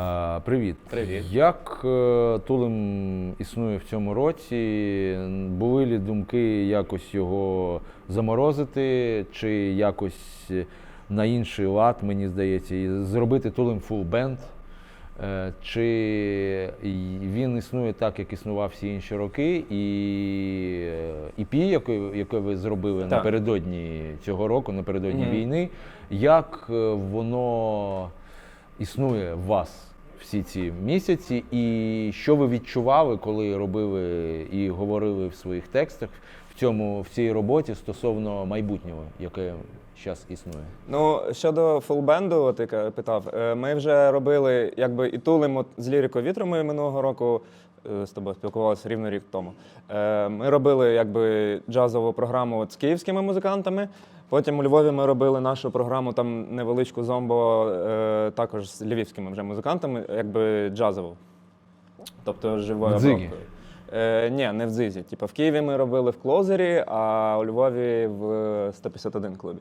А, привіт. Привіт. Як е, Тулим існує в цьому році? Були ли думки якось його заморозити, чи якось на інший лад, мені здається, і зробити Тулим фул бенд? Е, Чи він існує так, як існував всі інші роки, і е, EP, яке, яке ви зробили Так. напередодні цього року, напередодні Мгм. війни, як е, воно існує в вас всі ці місяці, і що ви відчували, коли робили і говорили в своїх текстах в цьому в цій роботі стосовно майбутнього, яке зараз існує? Ну, щодо фулбенду, яка питав, е, ми вже робили якби і тулим з лірикою вітру. Ми минулого року е, з тобою спілкувалися рівно рік тому. Е, Ми робили якби джазову програму з київськими музикантами. Потім у Львові ми робили нашу програму там невеличку зомбо, е, також з львівськими вже музикантами, якби джазову. Тобто живою обробкою. Е, ні, не в Дзизі. Типа в Києві ми робили в Клозері, а у Львові в 151 клубі.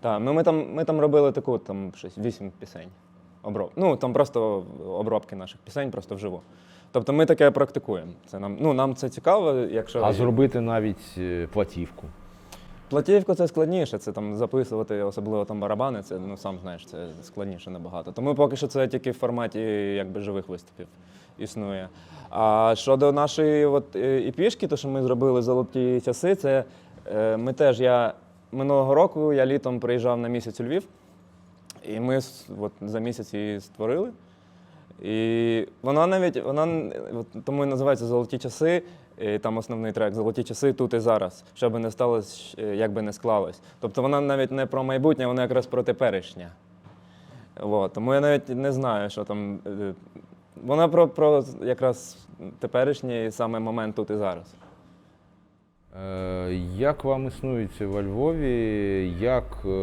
Так, ну ми там, ми там робили таку там щось вісім пісень. Оброб... Ну там просто обробки наших пісень, просто вживу. Тобто ми таке практикуємо. Це нам, ну, нам це цікаво, якщо А зробити навіть е, платівку. Платівку це складніше, це там записувати, особливо там барабани, це ну сам знаєш, це складніше набагато. Тому поки що це тільки в форматі якби живих виступів існує. А щодо нашої от е, іпішки, то що ми зробили золоті часи, це е, ми теж я минулого року я літом приїжджав на місяць у Львів, і ми от, за місяць її створили. І вона навіть вона тому і називається Золоті часи. І там основний трек Золоті часи тут і зараз, що би не сталося, е, як би не склалось. Тобто вона навіть не про майбутнє, вона якраз про теперішнє. От, тому я навіть не знаю, що там. е, Вона про, про якраз теперішній саме момент тут і зараз. Е, Як вам існується во Львові? Як е,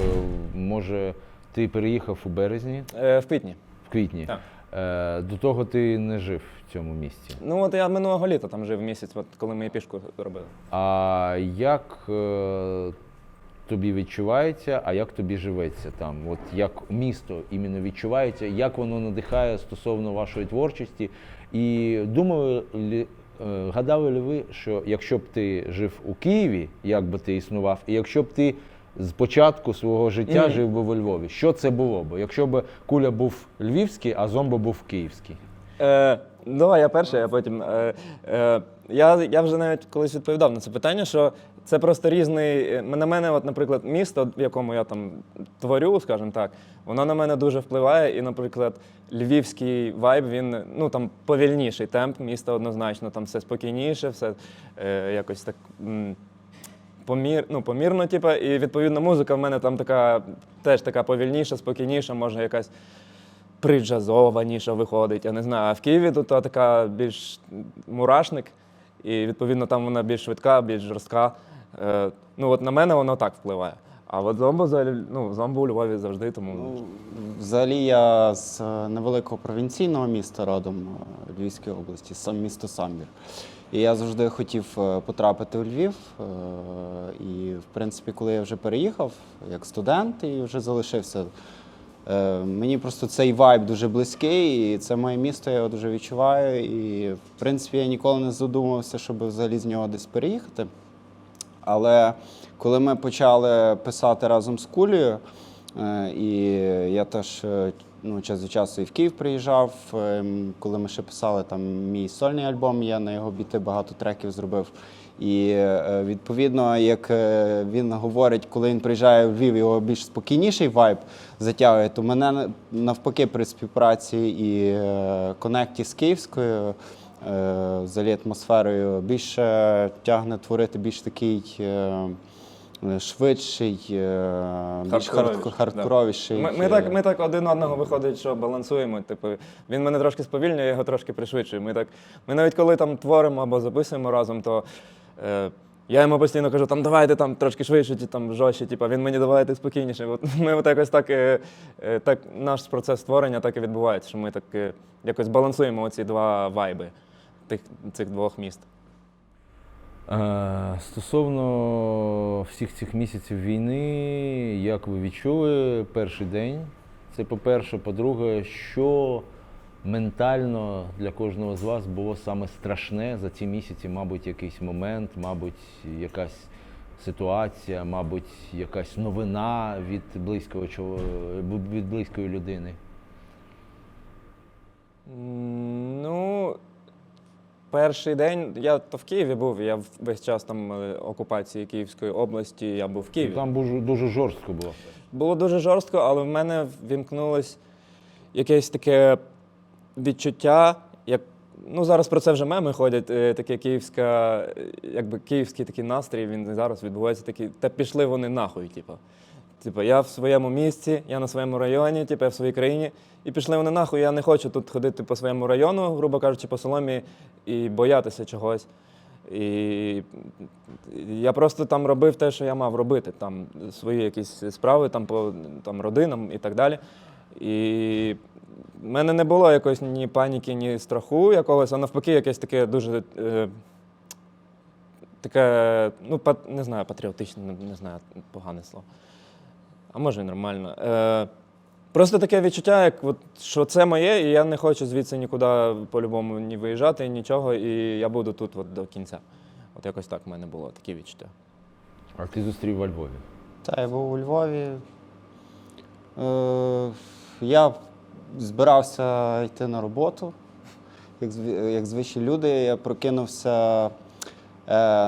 може ти переїхав у березні, Е, в квітні. в квітні? Так. Е, До того ти не жив в цьому місці. Ну от я минулого літа там жив місяць, от, коли ми пішку робили. А як е, тобі відчувається, а як тобі живеться там? От як місто іменно відчувається, як воно надихає стосовно вашої творчості? І думали лі, е, гадали ли ви, що якщо б ти жив у Києві, як би ти існував, і якщо б ти з початку свого життя Мгм. жив би у Львові, що це було б? Якщо б куля був львівський, а зомбо був київський? Е, давай я перший, а потім. Е, е, я, я вже навіть колись відповідав на це питання, що це просто різний. е, На мене, от, наприклад, місто, в якому я там творю, скажімо так, воно на мене дуже впливає. І, наприклад, львівський вайб, він ну там повільніший темп міста однозначно, там все спокійніше, все е, якось так. м, Помір, ну, помірно, типу, і відповідно музика в мене там така теж така повільніша, спокійніша, може якась приджазованіша виходить, я не знаю. А в Києві тут така більш мурашник, і відповідно там вона більш швидка, більш жорстка. Е, ну от на мене воно так впливає. А от зомбо, взагалі, ну, зомбо у Львові завжди, тому. Ну, взагалі я з е, невеликого провінційного міста родом е, Львівської області, сам місто Самбір. І я завжди хотів е, потрапити у Львів. І, в принципі, коли я вже переїхав як студент і вже залишився, мені просто цей вайб дуже близький, і це моє місто, я його дуже відчуваю. І, в принципі, я ніколи не задумувався, щоб взагалі з нього десь переїхати. Але коли ми почали писати разом з Кулею, е, і я теж е, ну, час від часу і в Київ приїжджав, е, коли ми ще писали там мій сольний альбом, я на його біти багато треків зробив. І відповідно, як він говорить, коли він приїжджає в Львів, його більш спокійніший вайб затягує, то мене навпаки при співпраці і конекті з Київською взагалі атмосферою більше тягне творити більш такий е, е, швидший, е, більш хардкоровіший. Ми, ми, так, ми так один одного виходить, що балансуємо. Типу, він мене трошки сповільнює, я його трошки пришвидшую. Ми, так, ми навіть коли там творимо або записуємо разом, то е, я йому постійно кажу, там давайте там трошки швидше, ті, там жорстче, типу, він мені давайте спокійніше. От ми от якось так, е, е, так, наш процес створення так і відбувається, що ми так е, якось балансуємо оці два вайби тих, цих двох міст. Е, Стосовно всіх цих місяців війни, як ви відчули перший день? Це по-перше, по-друге, що ментально для кожного з вас було саме страшне за ці місяці, мабуть, якийсь момент, мабуть, якась ситуація, мабуть, якась новина від близького від близької людини. Ну, перший день я то в Києві був, я весь час там е, окупації Київської області, я був в Києві. Там дуже, дуже жорстко було. Було дуже жорстко, але в мене вімкнулось якесь таке відчуття, як. Ну, зараз про це вже меми ходять. е, Таке київська, е, якби київський такий настрій, він зараз відбувається такий. Та пішли вони нахуй, типу. Типу, я в своєму місці, я на своєму районі, типу, я в своїй країні. І пішли вони нахуй. Я не хочу тут ходити по своєму району, грубо кажучи, по соломі, і боятися чогось. І я просто там робив те, що я мав робити, там свої якісь справи там, по там, родинам і так далі. І в мене не було якоїсь ні паніки, ні страху якогось, а навпаки, якесь таке дуже е, таке, ну, не знаю, патріотичне, не, знаю, погане слово. А може і нормально. Е, просто таке відчуття, як от, що це моє, і я не хочу звідси нікуди по-любому ні виїжджати, нічого, і я буду тут от, до кінця. От якось так в мене було таке відчуття. А ти зустрів во Львові. Та я був у Львові. Е, я збирався йти на роботу. Як, як звичні люди, я прокинувся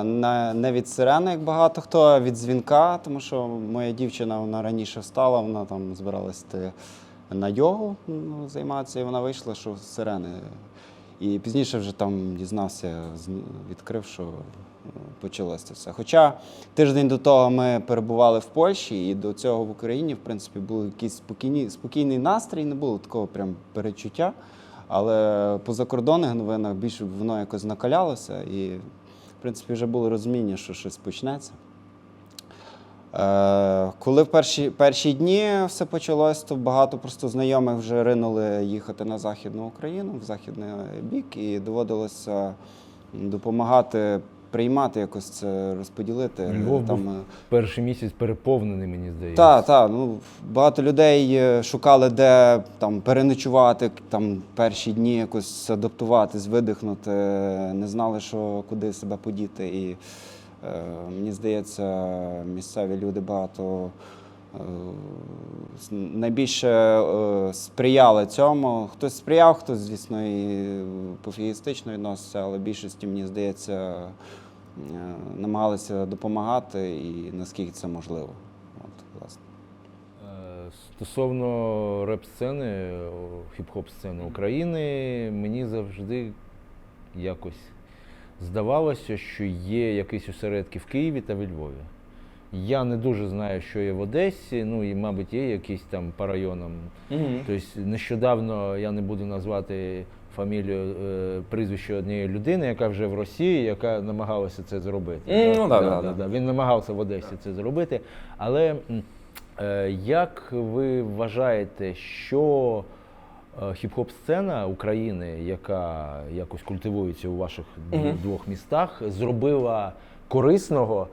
не, не від сирени, як багато хто, а від дзвінка, тому що моя дівчина вона раніше встала, вона там збиралась на йогу ну, займатися, і вона вийшла, що сирени. І пізніше вже там дізнався, відкрив, що е, почалося це все. Хоча тиждень до того ми перебували в Польщі, і до цього в Україні, в принципі, був якийсь спокійний, спокійний настрій, не було такого прям перечуття. Але по закордонних новинах більше воно якось накалялося, і, в принципі, вже було розуміння, що щось почнеться. Е, коли в перші, перші дні все почалось, то багато просто знайомих вже ринули їхати на Західну Україну, в західний бік, і доводилося допомагати приймати якось це розподілити. Львов Там, був е, перший місяць переповнений, мені здається. так, так. Ну, багато людей е, шукали, де там переночувати, там перші дні якось адаптуватись, видихнути, не знали, що куди себе подіти. І е, мені здається, місцеві люди багато найбільше е, сприяли цьому. Хтось сприяв, хтось, звісно, і пофігістично відносився, але більшості, мені здається, е, намагалися допомагати і наскільки це можливо. От, власне. Е, Стосовно реп-сцени, хіп-хоп сцени України, мені завжди якось здавалося, що є якісь осередки в Києві та в Львові. Я не дуже знаю, що є в Одесі, ну і, мабуть, є якісь там по районам. Тобто нещодавно я не буду назвати фамілію, е, прізвище однієї людини, яка вже в Росії, яка намагалася це зробити. М, ну да, да, да. Він намагався в Одесі це зробити. Але е, як ви вважаєте, що е, хіп-хоп сцена України, яка якось культивується у ваших д- Мгм. двох містах, зробила корисного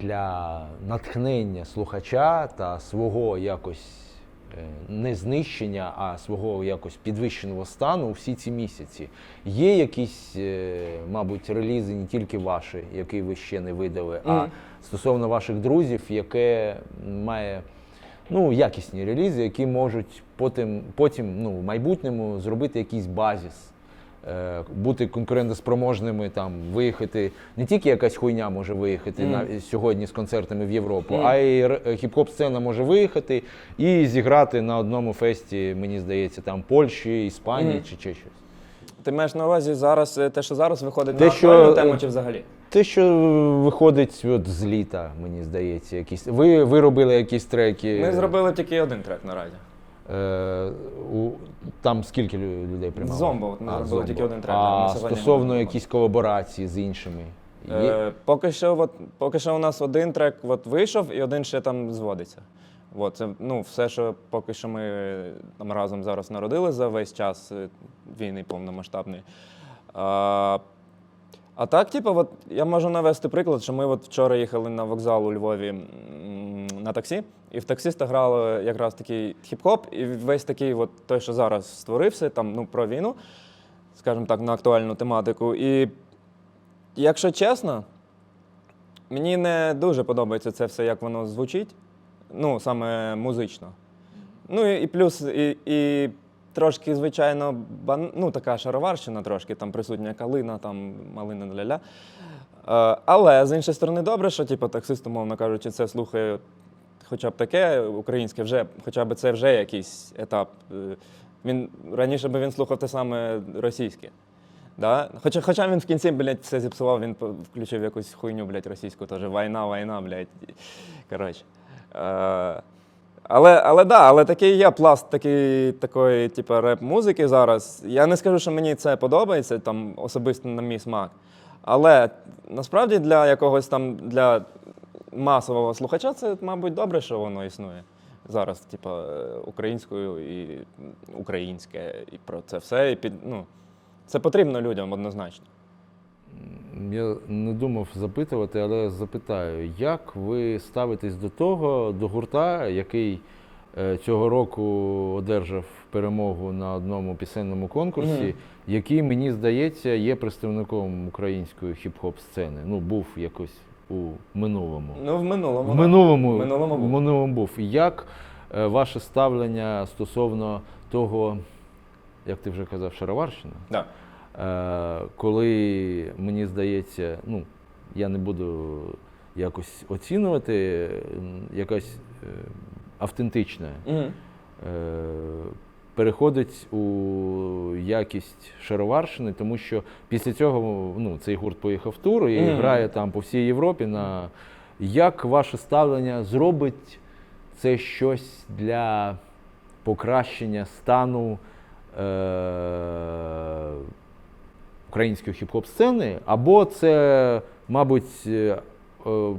для натхнення слухача та свого якось е, не знищення, а свого якось підвищеного стану у всі ці місяці. Є якісь, е, мабуть, релізи не тільки ваші, які ви ще не видали, а стосовно ваших друзів, яке має ну, якісні релізи, які можуть потім, потім ну, в майбутньому зробити якийсь базіс. Е, Бути конкурентоспроможними, там виїхати не тільки якась хуйня може виїхати Мгм. на сьогодні з концертами в Європу, Мгм. а й хіп-хоп сцена може виїхати і зіграти на одному фесті, мені здається, там Польщі, Іспанії Мгм. чи, чи щось. Ти маєш на увазі зараз е, те, що зараз виходить Те, на що, актуальну е, тему чи взагалі? Те, що виходить от з літа, мені здається, якісь. Ви, ви робили якісь треки. Ми зробили тільки один трек наразі. Е, у, там скільки людей приймало? Зомбо, зробили «Зомбо». тільки один трек, А стосовно якісь колаборації з іншими. Є? Е, поки, що, от, поки що у нас один трек от, вийшов і один ще там зводиться. От, це ну, все, що поки що ми е, там разом зараз народили за весь час е, війни повномасштабної. А, А так, типу, от я можу навести приклад, що ми от вчора їхали на вокзал у Львові на таксі, і в таксиста грали якраз такий хіп-хоп, і весь такий, от той, що зараз створився, там ну, про війну, скажімо так, на актуальну тематику. І якщо чесно, мені не дуже подобається це все, як воно звучить, ну, саме музично. Ну і, і плюс, і, і трошки, звичайно, бан... ну, така шароварщина трошки, там присутня калина, там малина ля-ля. Е, але з іншої сторони, добре, що типу, таксист, умовно кажучи, це слухає хоча б таке українське, вже, хоча б це вже якийсь етап. Е, Він, раніше би він слухав те саме російське. Да? Хоча, хоча він в кінці, блядь, все зіпсував, він включив якусь хуйню, блядь, російську теж. Війна, війна, блядь. Коротше. Але, але да, але такий є пласт такий, такої, типу, реп-музики зараз. Я не скажу, що мені це подобається, там, особисто на мій смак. Але насправді для якогось там для масового слухача це, мабуть, добре, що воно існує зараз, типу, українською і українське, і про це все. І під, ну, це потрібно людям однозначно. Я не думав запитувати, але запитаю, як ви ставитесь до того, до гурта, який е, цього року одержав перемогу на одному пісенному конкурсі, Мгм. який, мені здається, є представником української хіп-хоп сцени. Ну, був якось у минулому. Ну, в минулому. В минулому, В минулому в був. минулому був. Як е, ваше ставлення стосовно того, як ти вже казав, шароварщина? Да. Е, коли мені здається, ну, я не буду якось оцінювати, якась е, автентична е, переходить у якість шароварщини, тому що після цього ну, цей гурт поїхав в тур і Мгм. грає там по всій Європі. На... Як ваше ставлення зробить це щось для покращення стану е- української хіп-хоп сцени, або це, мабуть, е, е,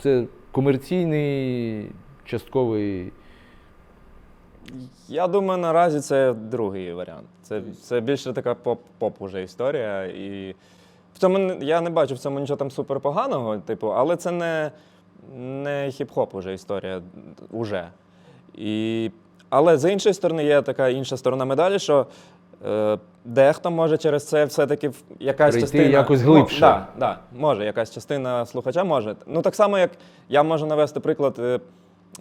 це комерційний частковий Я думаю, наразі це другий варіант. Це, це більше така поп, поп уже історія. І в цьому я не бачу в цьому нічого там супер типу, але це не, не хіп-хоп уже історія уже. І, але з іншої сторони, є така інша сторона медалі, що дехто може через це все-таки якась Прийти частина. якось Ну, глибше. да, да, може, якась частина слухача може. Ну так само, як я можу навести приклад. Е,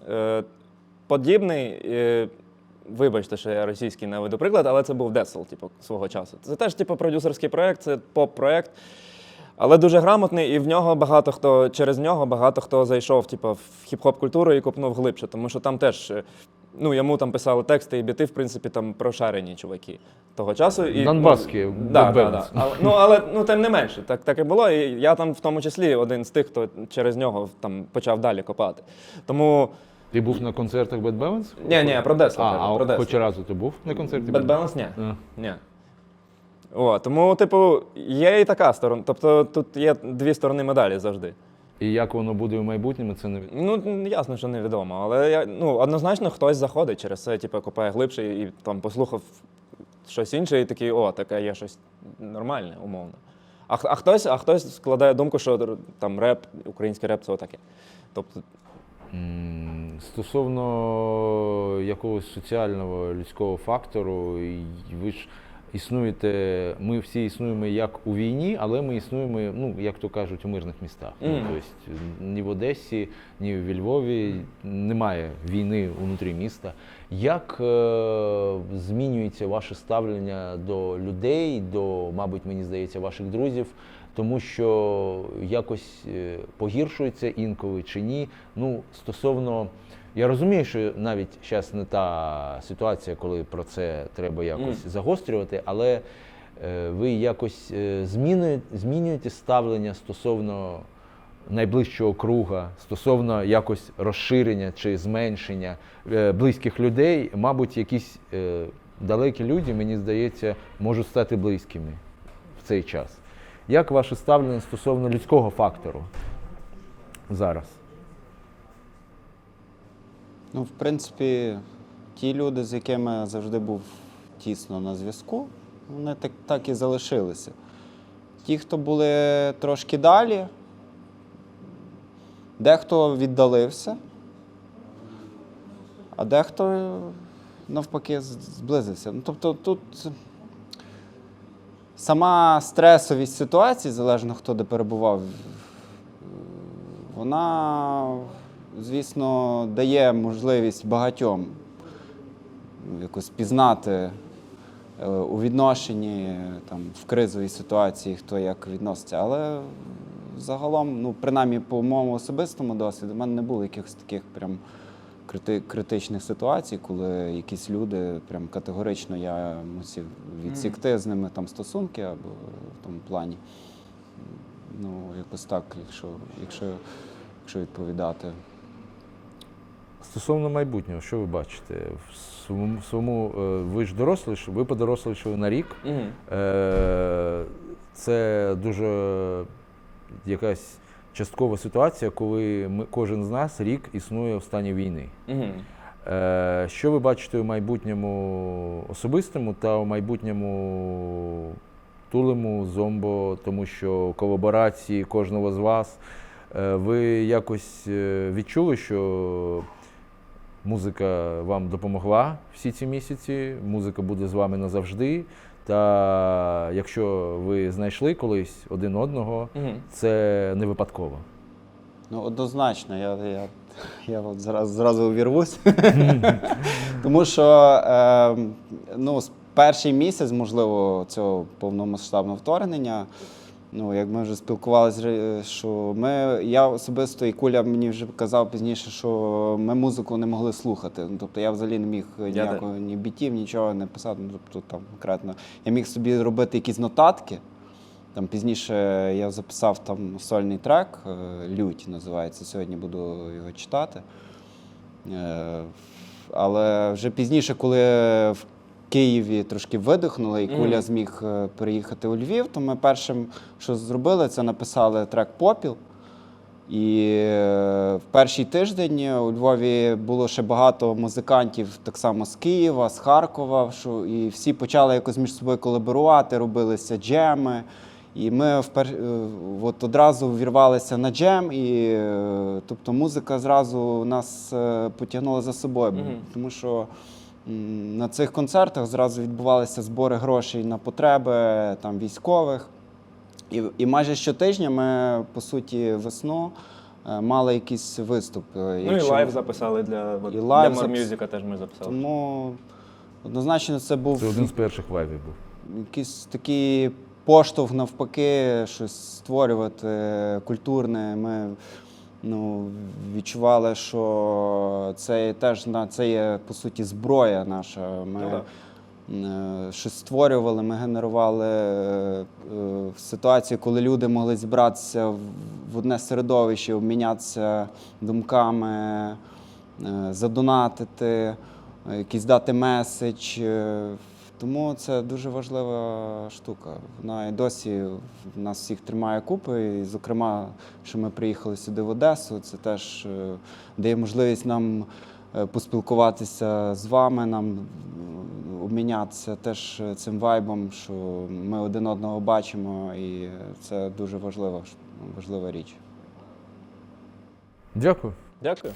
е, подібний. е, Вибачте, що я російський наведу приклад, але це був Десел, типу, свого часу. Це теж, типу, продюсерський проєкт, це поп-проєкт, але дуже грамотний, і в нього багато хто через нього багато хто зайшов, типу, в хіп-хоп культуру і купнув глибше, тому що там теж. Ну, йому там писали тексти і біти, в принципі, там прошарені чуваки того часу. І, Донбаські, ну, да, да, да. Але, ну, але ну, тим не менше, так, так і було. І я там в тому числі один з тих, хто через нього там почав далі копати. Тому Ти був на концертах Bad Balance? Ні, ні, про Десла А, кажу, а про Десла. хоч разу ти був на концерті? Bad Balance ні. А. ні. О, тому, типу, є і така сторона. Тобто тут є дві сторони медалі завжди. І як воно буде в майбутньому, це не Ну, ясно, що невідомо. Але я, ну, однозначно хтось заходить через це, типу, копає глибше і там послухав щось інше, і такий, о, таке є щось нормальне, умовно. А, а, хтось, а хтось складає думку, що там реп, український реп це отаке. Тобто, Стосовно якогось соціального людського фактору, ви ж існуєте, ми всі існуємо як у війні, але ми існуємо, ну, як то кажуть, у мирних містах. Мгм. Тобто ні в Одесі, ні в Львові немає війни внутрі міста. Як е, змінюється ваше ставлення до людей, до, мабуть, мені здається, ваших друзів? тому що якось е, погіршується інколи чи ні. Ну, стосовно, я розумію, що навіть зараз не та ситуація, коли про це треба якось загострювати, але е, ви якось е, змінюєте, змінюєте ставлення стосовно найближчого круга, стосовно якось розширення чи зменшення е, близьких людей, мабуть, якісь е, далекі люди, мені здається, можуть стати близькими в цей час. Як ваше ставлення стосовно людського фактору зараз? Ну, в принципі, ті люди, з якими я завжди був тісно на зв'язку, вони так, так і залишилися. Ті, хто були трошки далі, дехто віддалився, а дехто навпаки зблизився. Ну, тобто тут сама стресовість ситуації, залежно хто де перебував, вона, звісно, дає можливість багатьом якось пізнати е, у відношенні там, в кризовій ситуації, хто як відноситься. Але загалом, ну, принаймні по моєму особистому досвіду, в мене не було якихось таких прям крити- критичних ситуацій, коли якісь люди прям категорично я мусив відсікти з ними там стосунки або в тому плані. Ну, якось так, якщо, якщо, якщо відповідати. Стосовно майбутнього, що ви бачите? В своєму, е, ви ж дорослі, ви подорослішали на рік. Угу. Це дуже якась часткова ситуація, коли ми, кожен з нас рік існує в стані війни. Угу. Що ви бачите у майбутньому особистому та у майбутньому тулему, зомбо, тому що колаборації кожного з вас. Ви якось відчули, що музика вам допомогла всі ці місяці, музика буде з вами назавжди. Та якщо ви знайшли колись один одного, Угу. це не випадково. Ну, однозначно, я, я, я от зразу, зразу увірвусь. Тому що е, ну, перший місяць, можливо, цього повномасштабного вторгнення, ну, як ми вже спілкувалися, що ми, я особисто і Куля мені вже казав пізніше, що ми музику не могли слухати. Ну, тобто я взагалі не міг ніякого ні бітів, нічого не писати. Ну, тобто там конкретно я міг собі робити якісь нотатки. Там пізніше я записав там сольний трек, е, Лють називається. Сьогодні буду його читати. Е, Але вже пізніше, коли Києві трошки видихнули, і Куля зміг е, переїхати у Львів, то ми першим, що зробили, це написали трек Попіл. І е, в перший тиждень у Львові було ще багато музикантів, так само з Києва, з Харкова. Що, і всі почали якось між собою колаборувати, робилися джеми. І ми впер... е, от одразу ввірвалися на джем, і тобто музика зразу нас потягнула за собою. Мгм. Тому що на цих концертах зразу відбувалися збори грошей на потреби там, військових. І, і майже щотижня ми, по суті, весну е, мали якийсь виступ. е, Ну і лайв записали для, І лайв для More запис- Music теж ми записали. Тому однозначно це був Це один з перших лайвів був. якийсь такий поштовх навпаки, щось створювати е, культурне. Ми ну, відчували, що це теж на це є по суті зброя наша. Ми Ну, так. е, щось створювали, ми генерували е, е, ситуацію, коли люди могли зібратися в- в одне середовище, обмінятися думками, е, задонатити, якийсь дати меседж. Тому це дуже важлива штука. Вона і досі в нас всіх тримає купи. І, зокрема, що ми приїхали сюди в Одесу, це теж е, дає можливість нам е, поспілкуватися з вами, нам е, обмінятися теж цим вайбом, що ми один одного бачимо, і це дуже важлива, важлива річ. Дякую. Дякую.